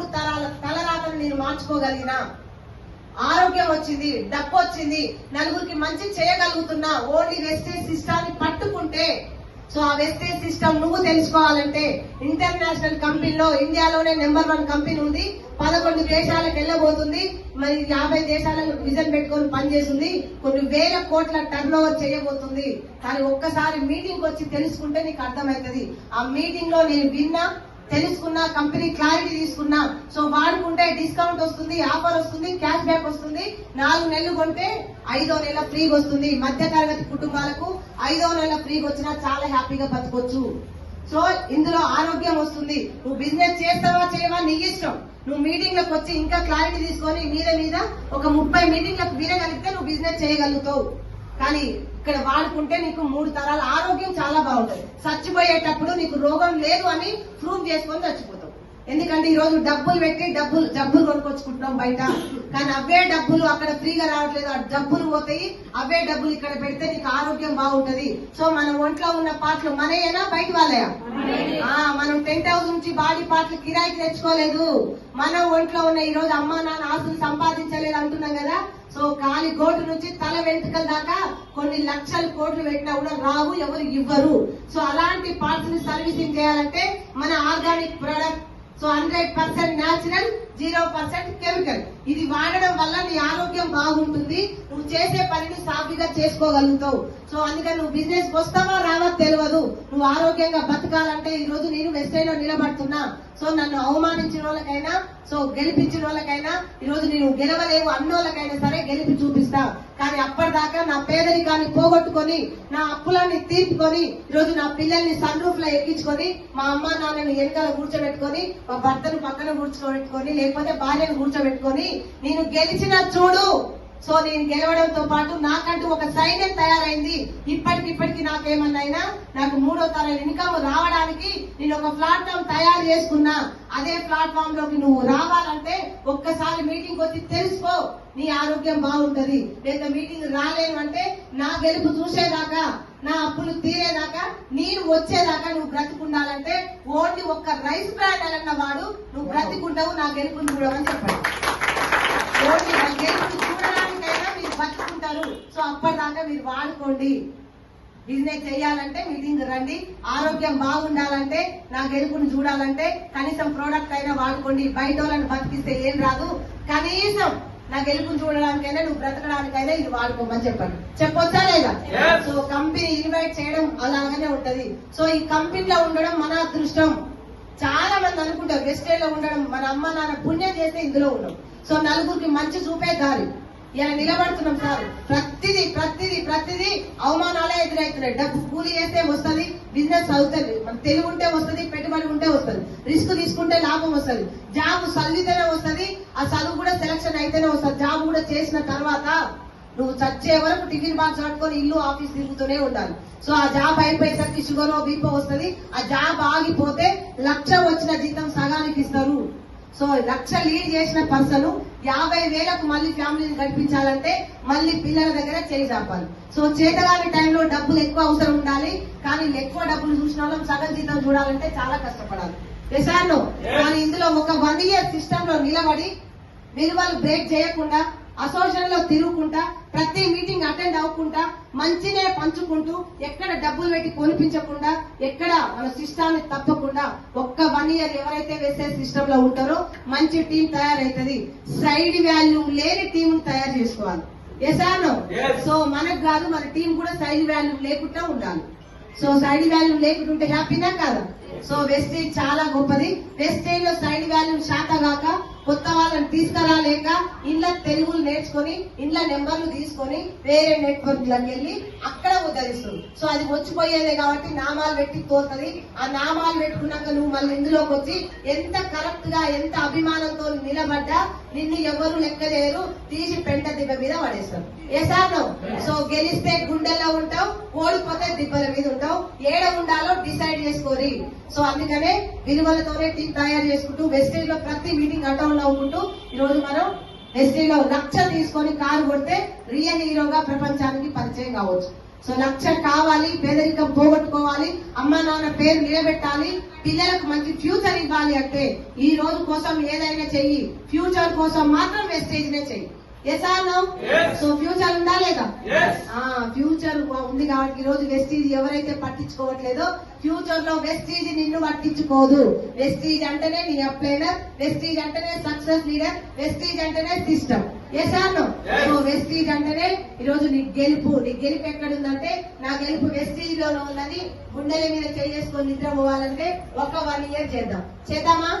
మూడు తరాల తలరాతను నేను మార్చుకోగలిగినా ఆరోగ్యం వచ్చింది డబ్బు వచ్చింది నలుగురికి మంచి చేయగలుగుతున్నా ఓన్లీ వెస్టేజ్ సిస్టాన్ని పట్టుకుంటే సో ఆ వెస్టేజ్ సిస్టమ్ నువ్వు తెలుసుకోవాలంటే ఇంటర్నేషనల్ కంపెనీలో ఇండియాలోనే నెంబర్ వన్ కంపెనీ ఉంది పదకొండు దేశాలకు వెళ్ళబోతుంది మరి యాభై దేశాలకు విజన్ పెట్టుకొని పనిచేస్తుంది కొన్ని వేల కోట్ల టర్న్ ఓవర్ చేయబోతుంది. కానీ ఒక్కసారి మీటింగ్ వచ్చి తెలుసుకుంటే నీకు అర్థమవుతుంది. ఆ మీటింగ్లో నేను విన్నా తెలుసుకున్నా కంపెనీ క్లారిటీ తీసుకున్నా. సో వాడుకుంటే డిస్కౌంట్ వస్తుంది ఆఫర్ వస్తుంది క్యాష్ బ్యాక్ వస్తుంది. నాలుగు నెలలు కొంటే ఐదో నెల ఫ్రీగా వస్తుంది. మధ్య తరగతి కుటుంబాలకు ఐదో నెల ఫ్రీగా వచ్చినా చాలా హ్యాపీగా బతకొచ్చు. సో ఇందులో ఆరోగ్యం వస్తుంది. నువ్వు బిజినెస్ చేస్తావా చేయవా? నీ ఇష్టం. నువ్వు మీటింగ్లకు వచ్చి ఇంకా క్లారిటీ తీసుకొని మీద మీద ఒక ముప్పై మీటింగ్లకు వినగలిగితే నువ్వు బిజినెస్ చేయగలుగుతావు. కానీ ఇక్కడ వాడుకుంటే నీకు మూడు తరాల ఆరోగ్యం చాలా బాగుంటుంది. చచ్చిపోయేటప్పుడు నీకు రోగం లేదు అని ప్రూవ్ చేసుకొని చచ్చిపోతావు. ఎందుకంటే ఈ రోజు డబ్బులు పెట్టి డబ్బులు డబ్బులు కొనుక్కొచ్చుకుంటున్నాం బయట. కానీ అవే డబ్బులు అక్కడ ఫ్రీగా రావట్లేదు. ఆ డబ్బులు పోతాయి. అవే డబ్బులు ఇక్కడ పెడితే నీకు ఆరోగ్యం బాగుంటది. సో మన ఒంట్లో ఉన్న పాటలు మనయేనా? బయట వాళ్ళయా? మనం టెంట్ హౌస్ నుంచి బాడీ పాటలు కిరాయికి తెచ్చుకోలేదు. మన ఒంట్లో ఉన్న ఈ రోజు అమ్మా నాన్న ఆస్తులు సంపాదించలేదు అంటున్నాం కదా. సో కాలి గోటు నుంచి తల వెంట్రుకల దాకా కొన్ని లక్షల కోట్లు పెట్టినా కూడా రావు ఎవరు ఇవ్వరు. సో అలాంటి పార్ట్స్ని సర్వీసింగ్ చేయాలంటే మన organic product so hundred percent natural zero percent chemical. ఇది వాడడం వల్ల నీ ఆరోగ్యం బాగుంటుంది. నువ్వు చేసే పనిని సాఫీగా చేసుకోగలుగుతావు. సో అందుకని నువ్వు బిజినెస్ వస్తావా రావా తెలియదు నువ్వు ఆరోగ్యంగా బతకాలంటే ఈ రోజు నేను వెస్టైన్లో నిలబడుతున్నా. సో నన్ను అవమానించిన వాళ్ళకైనా సో గెలిపించిన వాళ్ళకైనా ఈ రోజు నేను గెలవలేవు అన్నోళ్ళకైనా సరే గెలిపి చూపిస్తా. కానీ అప్పటిదాకా నా పేదరికాన్ని పోగొట్టుకొని నా అప్పులన్నీ తీర్చుకొని ఈ రోజు నా పిల్లల్ని సన్ రూఫ్లో ఎక్కించుకొని మా అమ్మ నాన్నని వెనకాల కూర్చోబెట్టుకొని మా భర్తను పక్కన కూర్చోబెట్టుకొని లేకపోతే భార్యను కూర్చోబెట్టుకొని నేను గెలిచిన చూడు. సో నేను గెలవడంతో పాటు నాకంటూ ఒక సైన్యం తయారైంది. ఇప్పటికిప్పటికి నాకేమన్నైనా నాకు మూడో తరం ఇన్కమ్ రావడానికి నేను ఒక ప్లాట్ఫామ్ తయారు చేసుకున్నా. అదే ప్లాట్ఫామ్లోకి నువ్వు రావాలంటే ఒక్కసారి మీటింగ్ వచ్చి తెలుసుకో. నీ ఆరోగ్యం బాగుంటది. లేదా మీటింగ్ రాలేను అంటే నా గెలుపు చూసేదాకా నా అప్పులు తీరేదాకా నీరు వచ్చేదాకా నువ్వు బ్రతికుండాలంటే ఓన్లీ ఒక్క రైస్ బ్రాండ్ అన్న వాడు నువ్వు బ్రతికుంటావు నా గెలుపుని చూడమని చెప్పండి. ఓన్లీ నా గెలుపు బతుకుంటారు సో అప్పటిదాకా మీరు వాడుకోండి. బిజినెస్ చేయాలంటే మీటింగ్ రండి. ఆరోగ్యం బాగుండాలంటే నా గెలుపుని చూడాలంటే కనీసం ప్రోడక్ట్ అయినా వాడుకోండి. బయట వాళ్ళని బతికిస్తే ఏం రాదు. కనీసం నా గెలుపుని చూడడానికైనా నువ్వు బ్రతకడానికైనా ఇది వాడుకోమని చెప్పండి. చెప్పొచ్చా లేదా. సో కంపెనీ ఇన్వైట్ చేయడం అలాగనే ఉంటది. సో ఈ కంపెనీలో ఉండడం మన అదృష్టం. చాలా మంది అనుకుంటారు వెస్టేజ్లో ఉండడం మన అమ్మ నాన్న పుణ్యం చేస్తే ఇందులో ఉన్నాం సో నలుగురికి మంచి చూపే దారి ఇలా నిలబడుతున్నాం సార్. ప్రతిదీ ప్రతిదీ ప్రతిదీ అవమానాలే ఎదురవుతున్నాయి డబ్బు కూలి చేస్తే వస్తుంది బిజినెస్ అవుతుంది మన తెలివి ఉంటే వస్తుంది పెట్టుబడి ఉంటే వస్తుంది. రిస్క్ తీసుకుంటే లాభం వస్తుంది. జాబ్ చదివితేనే వస్తుంది ఆ చదువు కూడా సెలక్షన్ అయితేనే వస్తుంది. జాబ్ కూడా చేసిన తర్వాత నువ్వు చచ్చే వరకు టిఫిన్ బాక్స్ పట్టుకొని ఇల్లు ఆఫీస్ తిరుగుతూనే ఉండాలి. సో ఆ జాబ్ అయిపోయేసరికి షుగర్ బీపో వస్తుంది. ఆ జాబ్ ఆగిపోతే లక్ష వచ్చిన జీతం సగానికి ఇస్తారు. సో లక్ష లీడ్ చేసిన పర్సన్ యాభై వేలకు మళ్ళీ ఫ్యామిలీని గడిపించాలంటే మళ్ళీ పిల్లల దగ్గర చేయి చాపాలి. సో చేతగాని టైంలో డబ్బులు ఎక్కువ అవసరం ఉండాలి. కానీ ఎక్కువ డబ్బులు చూసిన వాళ్ళం సగం జీతం చూడాలంటే చాలా కష్టపడాలి. ఎసాను కానీ ఇందులో ఒక వన్ ఇయర్ సిస్టమ్లో నిలబడి విలువలు బ్రేక్ చేయకుండా అసోసియేషన్లో తిరుగుకుంటా ప్రతి మీటింగ్ అటెండ్ అవ్వకుండా మంచినే పంచుకుంటూ ఎక్కడ డబ్బులు పెట్టి కొనిపించకుండా ఎక్కడ మన సిస్టాన్ని తప్పకుండా ఒక్క వన్ ఇయర్ ఎవరైతే వేసే సిస్టమ్లో ఉంటారో మంచి టీం తయారైతుంది. సైడ్ వాల్యూ లేని టీం తయారు చేసుకోవాలి. ఎసాను. సో మనకు కాదు మన టీం కూడా సైడ్ వాల్యూ లేకుండా ఉండాలి. సో సైడ్ వాల్యూ లేకుండా ఉంటే హ్యాపీనా కాదా? సో వెస్టేజ్ చాలా గొప్పది. వెస్టేజ్లో సైడ్ వాల్యూ శాత కాక కొత్త వాళ్ళని తీసుకురాలేక ఇండ్ల తెలుగులు నేర్చుకొని ఇండ్ల నెంబర్లు తీసుకొని వేరే నెట్వర్క్ లకి వెళ్ళి అక్కడ ఉద్ధరిస్తుంది. సో అది వచ్చిపోయేదే కాబట్టి నామాలు పెట్టి తోతుంది ఆ నామాలు పెట్టుకున్నాక నువ్వు మళ్ళీ ఇందులోకి వచ్చి ఎంత కరెక్ట్గా ఎంత అభిమానంతో నిలబడ్డా నిన్ను ఎవరు లెక్క చేయరు తీసి పెంట దిబ్బ మీద పడేస్తారు. ఏసాను సో గెలిస్తే గుండెల్లో ఉంటావు ఓడిపోతే దిబ్బల మీద ఉంటావు. ఏడ ఉండాలో డిసైడ్ చేసుకోరి సో అందుకనే విలువలతోనే టీం తయారు చేసుకుంటూ వెస్టేజ్లో ప్రతి మీటింగ్ అంటాం నవ్వుకుంటూ ఈరోజు మనం వెస్టేజ్ లక్ష తీసుకొని కారు కొడితే రియల్ హీరోగా ప్రపంచానికి పరిచయం కావచ్చు. సో లక్ష కావాలి పేదరికం పోగొట్టుకోవాలి అమ్మ నాన్న పేరు నిలబెట్టాలి పిల్లలకు మంచి ఫ్యూచర్ ఇవ్వాలి అంటే ఈ రోజు కోసం ఏదైనా చెయ్యి ఫ్యూచర్ కోసం మాత్రం వెస్టేజ్నే చెయ్యి. Yes or no. So future ఉందా లేదా? ఫ్యూచర్ ఉంది కాబట్టి ఈ రోజు వెస్టీజ్ ఎవరైతే పట్టించుకోవట్లేదో ఫ్యూచర్లో వెస్టీజ్ నిన్ను పట్టించుకోదు. వెస్టీజ్ అంటేనే నీ అప్లైనర్ వెస్టీజ్ అంటేనే సక్సెస్ లీడర్ వెస్టీజ్ అంటేనే system yes or Yes. So Vestige అంటేనే ఈ రోజు నీ గెలుపు. నీ గెలుపు ఎక్కడ ఉందంటే నా గెలుపు వెస్టీజ్లో ఉన్నది. గుండెల మీద చేసుకొని నిద్ర పోవాలంటే ఒక వన్ ఇయర్ చేద్దాం. చేద్దామా.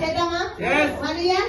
చేద్దామా. One year